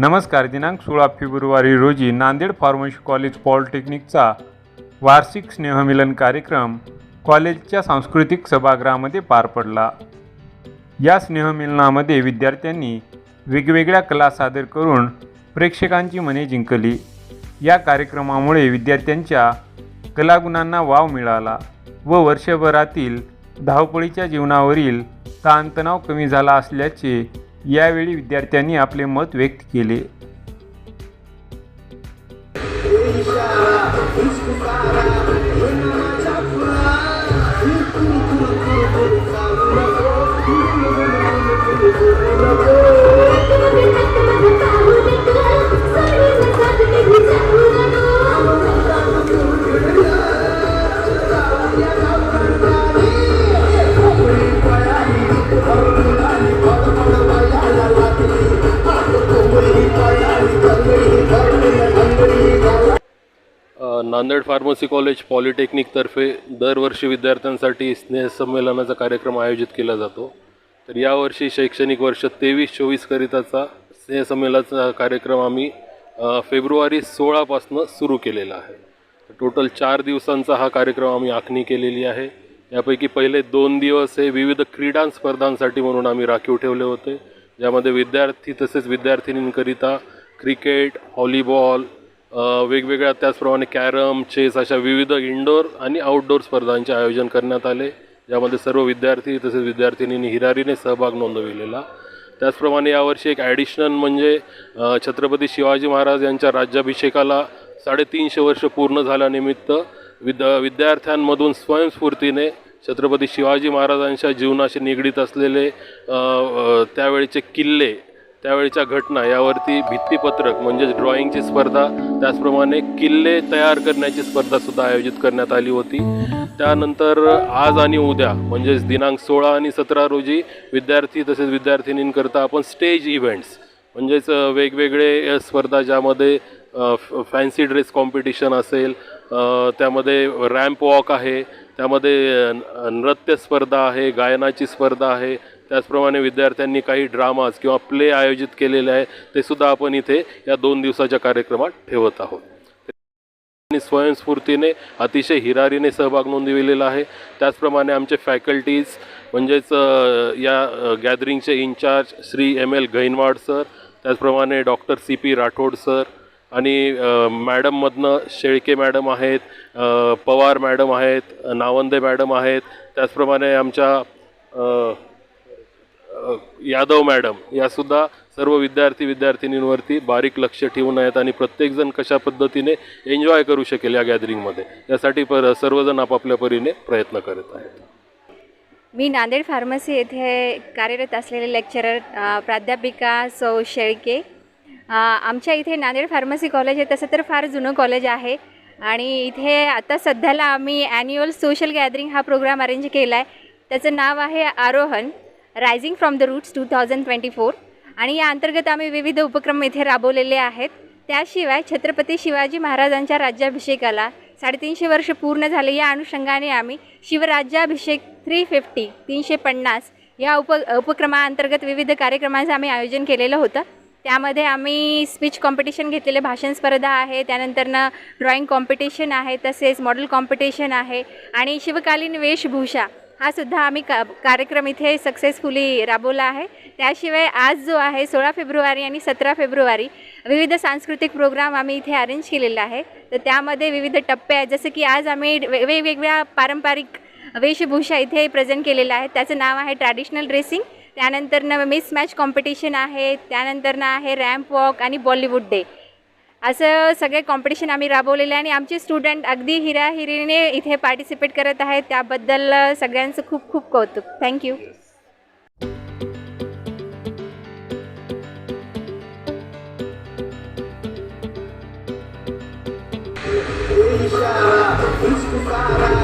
नमस्कार दिनांक सोळा फेब्रुवारी रोजी नांदेड फार्मसी कॉलेज पॉलिटेक्निकचा वार्षिक स्नेहमिलन कार्यक्रम कॉलेजच्या सांस्कृतिक सभागृहामध्ये पार पडला. या स्नेहमिलनामध्ये विद्यार्थ्यांनी वेगवेगळ्या कला सादर करून प्रेक्षकांची मने जिंकली. या कार्यक्रमामुळे विद्यार्थ्यांच्या कलागुणांना वाव मिळाला व वर्षभरातील धावपळीच्या जीवनावरील ताणतणाव कमी झाला असल्याचे यावेळी विद्यार्थ्यांनी आपले मत व्यक्त केले Yeah. नांदेड फार्मसी कॉलेज पॉलिटेक्निकतर्फे दरवर्षी विद्यार्थ्यांसाठी स्नेहसंमेलनाचा कार्यक्रम आयोजित केला जातो. तर यावर्षी शैक्षणिक वर्ष तेवीस चोवीसकरिताचा स्नेहसंमेलनाचा कार्यक्रम आम्ही फेब्रुवारी सोळापासनं सुरू केलेला आहे. टोटल चार दिवसांचा हा कार्यक्रम आम्ही आखणी केलेली आहे. यापैकी पहिले दोन दिवस हे विविध क्रीडा स्पर्धांसाठी म्हणून आम्ही राखीव ठेवले होते. ज्यामध्ये विद्यार्थी तसेच विद्यार्थिनींकरिता क्रिकेट व्हॉलीबॉल वेगवेगळ्या त्याचप्रमाणे कॅरम चेस अशा विविध इनडोअर आणि आउटडोअर स्पर्धांचे आयोजन करण्यात आले ज्यामध्ये सर्व विद्यार्थी तसेच विद्यार्थिनींनी हिरारीने सहभाग नोंदविलेला. त्याचप्रमाणे यावर्षी एक ॲडिशनल म्हणजे छत्रपती शिवाजी महाराज यांच्या राज्याभिषेकाला साडेतीनशे वर्ष पूर्ण झाल्यानिमित्त विद विद्यार्थ्यांमधून स्वयंस्फूर्तीने छत्रपती शिवाजी महाराजांच्या जीवनाशी निगडीत असलेले त्यावेळेचे त्यावेळचे किल्ले त्यावेळच्या घटना यावरती भित्तीपत्रक म्हणजेच ड्रॉइंगची स्पर्धा त्याचप्रमाणे किल्ले तयार करण्याची स्पर्धासुद्धा आयोजित करण्यात आली होती. त्यानंतर आज आणि उद्या म्हणजेच दिनांक सोळा आणि सतरा रोजी विद्यार्थी तसेच विद्यार्थिनींकरता आपण स्टेज इव्हेंट्स म्हणजेच वेगवेगळे स्पर्धा ज्यामध्ये फॅन्सी ड्रेस कॉम्पिटिशन असेल त्यामध्ये रॅम्प वॉक आहे त्यामध्ये नृत्य स्पर्धा आहे गायनाची स्पर्धा आहे त्याचप्रमाणे विद्यार्थ्यांनी काही ड्रामाज किंवा प्ले आयोजित केलेले आहे ते सुद्धा आपण इथे या दोन दिवसाच्या कार्यक्रमात ठेवत आहोत. आणि स्वयंस्फूर्तीने अतिशय हिरारीने सहभाग नोंदविलेला आहे. त्याचप्रमाणे आमचे फॅकल्टीज म्हणजेच या गॅदरिंगचे in-charge Shri M L Gainwad sir त्याचप्रमाणे doctor C P Rathod sir आणि मॅडममधनं शेळके मॅडम आहेत पवार मॅडम आहेत नावंदे मॅडम आहेत. त्याचप्रमाणे आमच्या यादव मॅडम यासुद्धा सर्व विद्यार्थी विद्यार्थिनींवरती बारीक लक्ष ठेवून आहेत आणि प्रत्येकजण कशा पद्धतीने एन्जॉय करू शकेल या गॅदरिंगमध्ये यासाठी पर सर्वजण आपापल्या परीने प्रयत्न करत आहेत. मी नांदेड फार्मसी येथे कार्यरत असलेले लेक्चरर प्राध्यापिका सौ शेळके. आमच्या इथे नांदेड फार्मसी कॉलेज आहे तसं तर फार जुनं कॉलेज आहे. आणि इथे आता सध्याला आम्ही ॲन्युअल सोशल गॅदरिंग हा प्रोग्राम अरेंज केला आहे त्याचं नाव आहे Arohan rising from the roots two thousand twenty four आणि या अंतर्गत आम्ही विविध उपक्रम इथे राबवलेले आहेत. त्याशिवाय छत्रपती शिवाजी महाराजांच्या राज्याभिषेकाला साडेतीनशे वर्ष पूर्ण झाले. या अनुषंगाने आम्ही शिवराज्याभिषेक थ्री फिफ्टी तीनशे पन्नास या उप उपक्रमाअंतर्गत विविध कार्यक्रमांचं आम्ही आयोजन केलेलं होतं. त्यामध्ये आम्ही स्पीच कॉम्पिटिशन घेतलेले. भाषण स्पर्धा आहे. त्यानंतरनं ड्रॉइंग कॉम्पिटिशन आहे. तसेच मॉडेल कॉम्पिटिशन आहे. आणि शिवकालीन वेशभूषा हा सुद्धा आम्ही का कार्यक्रम इथे सक्सेसफुली राबवला आहे. त्याशिवाय आज जो आहे सोळा फेब्रुवारी आणि सतरा फेब्रुवारी विविध सांस्कृतिक प्रोग्राम आम्ही इथे अरेंज केलेला आहे. तर त्यामध्ये विविध टप्पे आहेत. जसं की आज आम्ही वे- वेगवेगळ्या पारंपरिक वेशभूषा इथे प्रेझेंट केलेल्या आहेत. त्याचं नाव आहे ट्रॅडिशनल ड्रेसिंग त्यानंतरनं मिस मॅच कॉम्पिटिशन आहे. त्यानंतरनं आहे रॅम्प वॉक आणि बॉलिवूड डे असं सगळे कॉम्पिटिशन आम्ही राबवलेले आहे आणि आमचे स्टुडंट अगदी हिराहिरीने इथे पार्टिसिपेट करत आहेत. त्याबद्दल सगळ्यांचं खूप खूप कौतुक. Thank you Thank